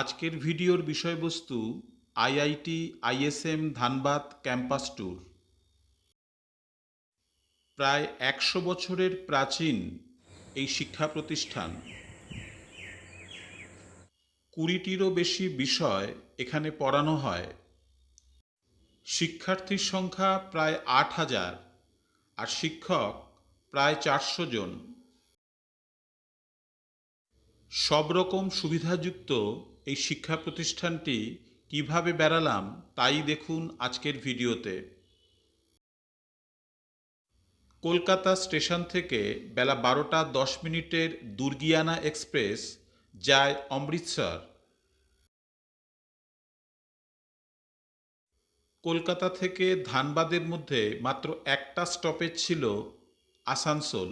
আজকের ভিডিওর বিষয়বস্তু IIT, ISM, Dhanbad, campus tour. প্রায় একশো বছরের প্রাচীন এই শিক্ষা প্রতিষ্ঠান। কুড়িটিরও বেশি বিষয় এখানে পড়ানো হয়। শিক্ষার্থীর সংখ্যা প্রায় আট হাজার আর শিক্ষক প্রায় চারশো জন। সব রকম সুবিধাযুক্ত এই শিক্ষা প্রতিষ্ঠানটি কীভাবে বেড়ালাম তাই দেখুন আজকের ভিডিওতে। কলকাতা স্টেশন থেকে বেলা বারোটা দশ মিনিটের দুর্গিয়ানা এক্সপ্রেস যায় অমৃতসর। কলকাতা থেকে ধানবাদের মধ্যে মাত্র একটা স্টপেজ ছিল আসানসোল।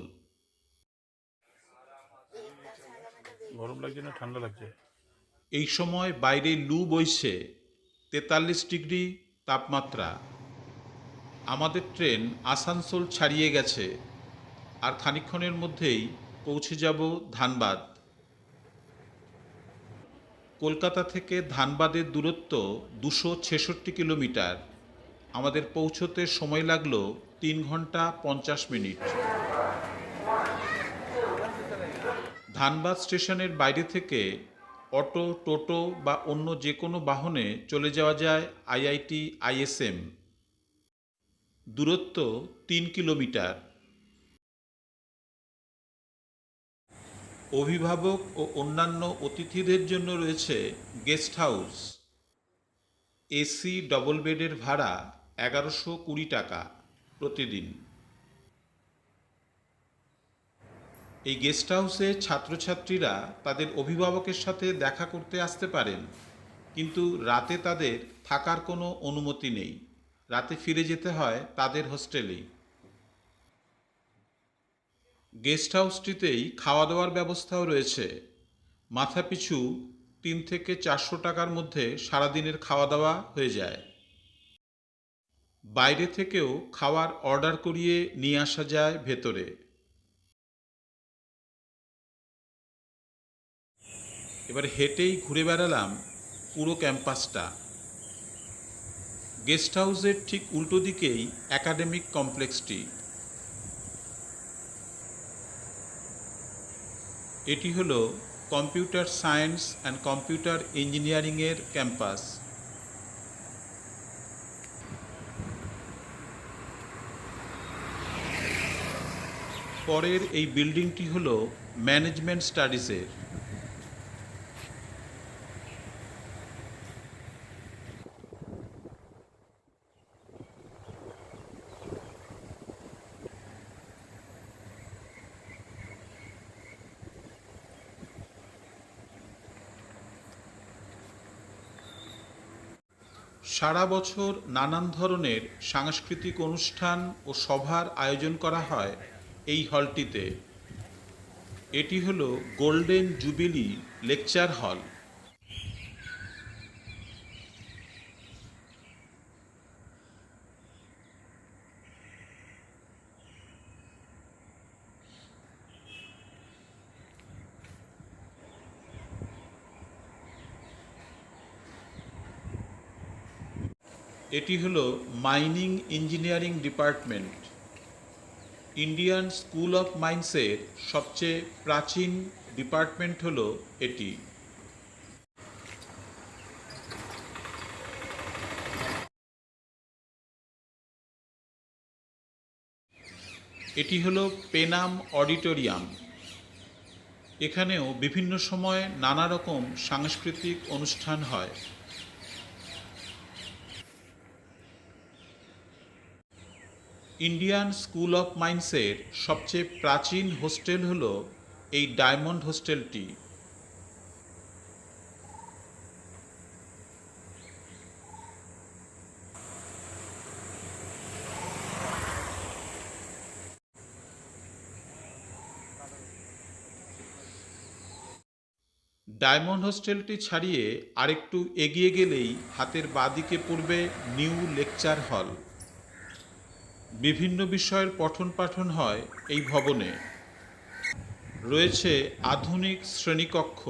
গরম লাগছে না? ঠান্ডা লাগছে? এই সময় বাইরে লু বইছে তেতাল্লিশ ডিগ্রি তাপমাত্রা। আমাদের ট্রেন আসানসোল ছাড়িয়ে গেছে আর খানিকক্ষণের মধ্যেই পৌঁছে যাব ধানবাদ। কলকাতা থেকে ধানবাদের দূরত্ব দুশো ছেষট্টি কিলোমিটার। আমাদের পৌঁছতে সময় লাগল তিন ঘণ্টা পঞ্চাশ মিনিট। ধানবাদ স্টেশনের বাইরে থেকে অটো, টোটো বা অন্য যে কোনো বাহনে চলে যাওয়া যায় আইআইটি, আইএসএম। দূরত্ব তিন কিলোমিটার। অভিভাবক ও অন্যান্য অতিথিদের জন্য রয়েছে গেস্ট হাউস। এসি, ডবল বেডের ভাড়া এগারোশো কুড়ি টাকা প্রতিদিন। এই গেস্ট হাউসে ছাত্রছাত্রীরা তাদের অভিভাবকের সাথে দেখা করতে আসতে পারেন। কিন্তু রাতে তাদের থাকার কোনো অনুমতি নেই। রাতে ফিরে যেতে হয় তাদের হোস্টেলেই গেস্ট হাউসটিতেই খাওয়া দাওয়ার ব্যবস্থাও রয়েছে। মাথাপিছু তিন থেকে চারশো টাকার মধ্যে সারাদিনের খাওয়া দাওয়া হয়ে যায়। বাইরে থেকেও খাওয়ার অর্ডার করিয়ে নিয়ে আসা যায় ভেতরে। এবার হেঁটেই ঘুরে বেড়ালাম পুরো ক্যাম্পাসটা। গেস্ট হাউসের ঠিক উল্টো দিকেই একাডেমিক কমপ্লেক্সটি। এটি হলো কম্পিউটার সায়েন্স অ্যান্ড কম্পিউটার ইঞ্জিনিয়ারিংয়ের ক্যাম্পাস। পরের এই বিল্ডিংটি হল ম্যানেজমেন্ট স্টাডিজের। সারা বছর নানান ধরনের সাংস্কৃতিক অনুষ্ঠান ও সভার আয়োজন করা হয় এই হলটিতে। এটি হলো গোল্ডেন জুবিলি লেকচার হল। এটি হলো mining engineering department. Indian school of মাইন্সের সবচেয়ে প্রাচীন ডিপার্টমেন্ট হলো এটি। এটি হলো পেনাম অডিটোরিয়াম। এখানেও বিভিন্ন সময় নানা রকম সাংস্কৃতিক অনুষ্ঠান হয়। ইন্ডিয়ান স্কুল অফ মাইন্সের সবচেয়ে প্রাচীন হোস্টেল হলো এই ডায়মন্ড হোস্টেলটি ডায়মন্ড হোস্টেলটি ছাড়িয়ে আরেকটু এগিয়ে গেলেই হাতের বাঁদিকে পড়বে নিউ লেকচার হল বিভিন্ন বিষয়ের পঠন পাঠন হয় এই ভবনে। রয়েছে আধুনিক শ্রেণীকক্ষ।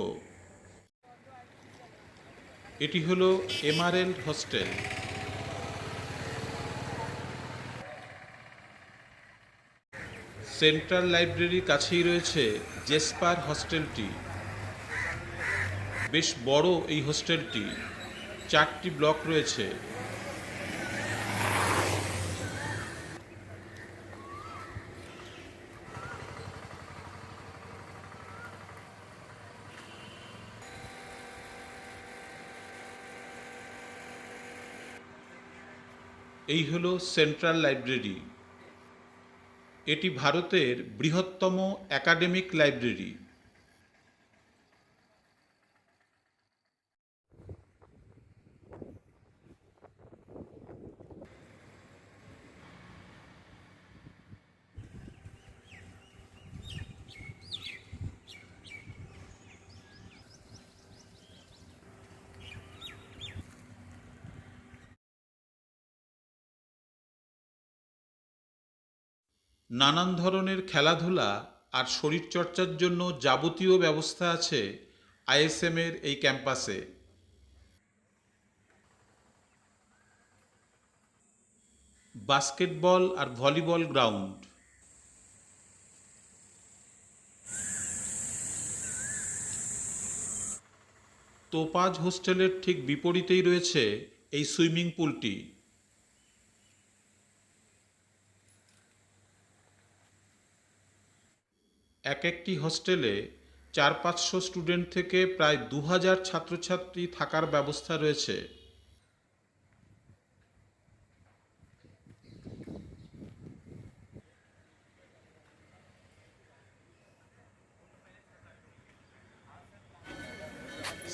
এটি হলো এমআরএল হোস্টেল। সেন্ট্রাল লাইব্রেরির কাছেই রয়েছে জেসপার হোস্টেলটি। বেশ বড় এই হোস্টেলটি। চারটি ব্লক রয়েছে। এই হলো সেন্ট্রাল লাইব্রেরি। এটি ভারতের বৃহত্তম একাডেমিক লাইব্রেরি। নানান ধরনের খেলাধুলা আর শরীরচর্চার জন্য যাবতীয় ব্যবস্থা আছে আইএসএমের এই ক্যাম্পাসে। বাস্কেটবল আর ভলিবল গ্রাউন্ড। তোপাজ হোস্টেলের ঠিক বিপরীতেই রয়েছে এই সুইমিং পুলটি। এক একটি হোস্টেলে চার পাঁচশো স্টুডেন্ট থেকে প্রায় দু হাজার ছাত্রছাত্রী থাকার ব্যবস্থা রয়েছে।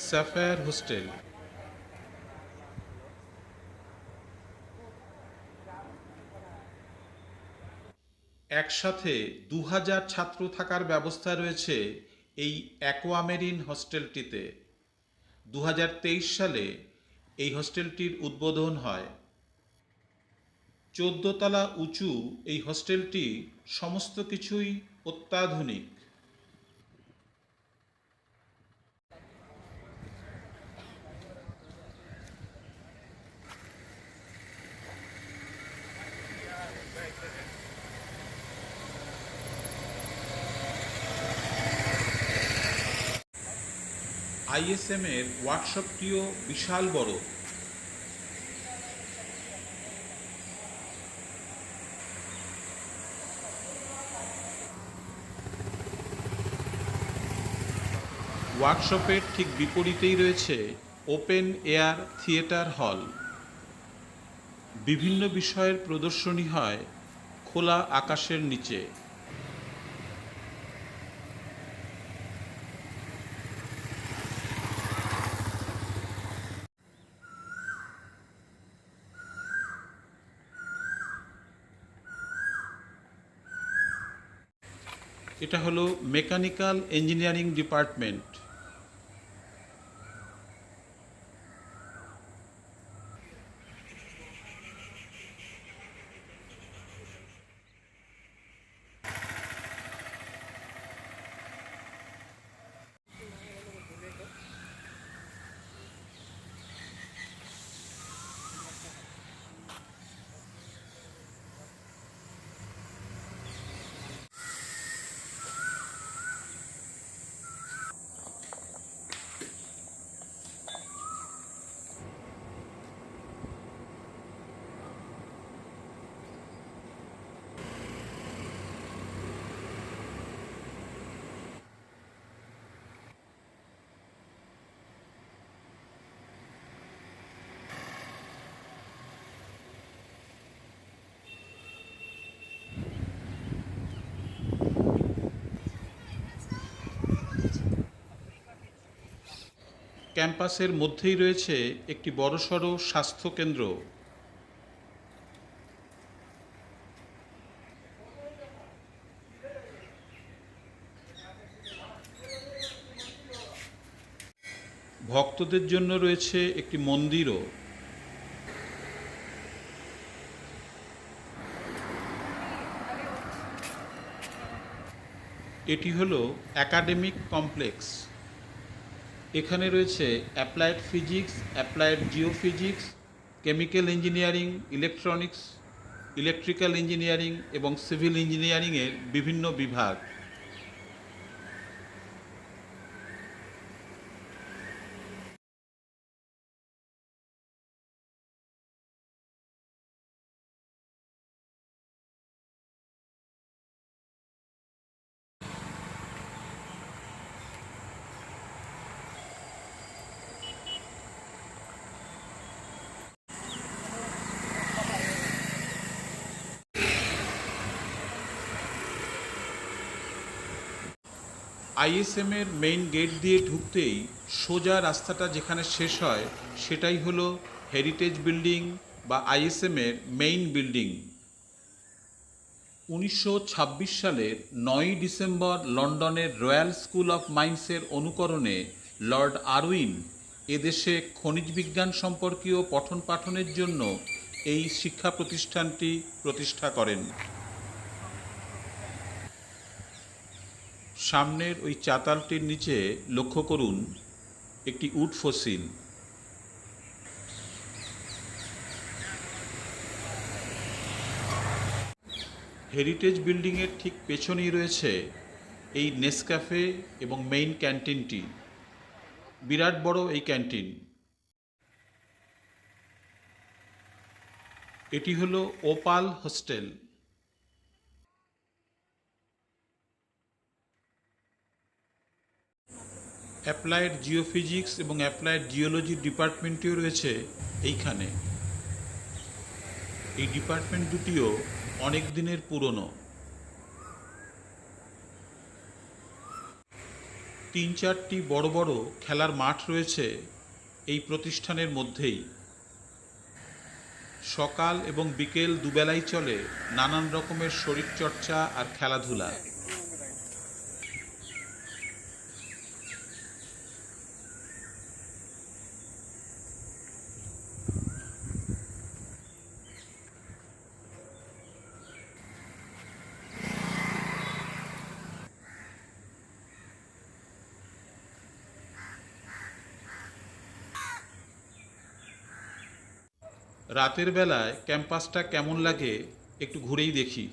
স্যাফায়ার হোস্টেল একসাথে দু হাজার ছাত্র থাকার ব্যবস্থা রয়েছে এই অ্যাকোয়ামেরিন হস্টেলটিতে। দু হাজার তেইশ সালে এই হস্টেলটির উদ্বোধন হয়। চোদ্দতলা উঁচু এই হস্টেলটি সমস্ত কিছুই অত্যাধুনিক। আইএসএম এর ওয়ার্কশপটিও বিশাল বড়। ওয়ার্কশপের ঠিক বিপরীতেই রয়েছে ওপেন এয়ার থিয়েটার হল। বিভিন্ন বিষয়ের প্রদর্শনী হয় খোলা আকাশের নিচে। এটা হলো মেকানিক্যাল ইঞ্জিনিয়ারিং ডিপার্টমেন্ট। ক্যাম্পাসের মধ্যেই রয়েছে একটি বড়সড় স্বাস্থ্যকেন্দ্র। ভক্তদের জন্য রয়েছে একটি মন্দিরও। এটি হলো একাডেমিক কমপ্লেক্স। এখানে রয়েছে applied physics applied geophysics chemical engineering electronics electrical engineering এবং সিভিল ইঞ্জিনিয়ারিংয়ের বিভিন্ন বিভাগ। আইএসএম এর মেইন গেট দিয়ে ঢুকতেই সোজা রাস্তাটা যেখানে শেষ হয়, সেটাই হলো হেরিটেজ বিল্ডিং বা আইএসএম এর মেইন বিল্ডিং উনিশশো ছাব্বিশ সালের নয়ই ডিসেম্বর লন্ডনের রয়্যাল স্কুল অফ মাইন্সের অনুকরণে লর্ড আরউইন এদেশে খনিজ বিজ্ঞান সম্পর্কীয় পঠন পাঠনের জন্য এই শিক্ষা প্রতিষ্ঠানটি প্রতিষ্ঠা করেন। সামনের ওই চাতালটির নিচে লক্ষ্য করুন একটি উড ফসিল। হেরিটেজ বিল্ডিংয়ের ঠিক পেছনেই রয়েছে এই নেসক্যাফে এবং মেইন ক্যান্টিনটি। বিরাট বড় এই ক্যান্টিন। এটি হলো ওপাল হোস্টেল। অ্যাপ্লাইড জিওফিজিক্স এবং অ্যাপ্লাইড জিওলজি ডিপার্টমেন্টটিও রয়েছে এইখানে। এই ডিপার্টমেন্ট দুটিও অনেক দিনের পুরনো। তিন চারটি বড় বড় খেলার মাঠ রয়েছে এই প্রতিষ্ঠানের মধ্যেই। সকাল এবং বিকেল দুবেলাই চলে নানান রকমের শরীরচর্চা আর খেলাধুলা। রাতের বেলায় ক্যাম্পাসটা কেমন লাগে একটু ঘুরেই দেখি।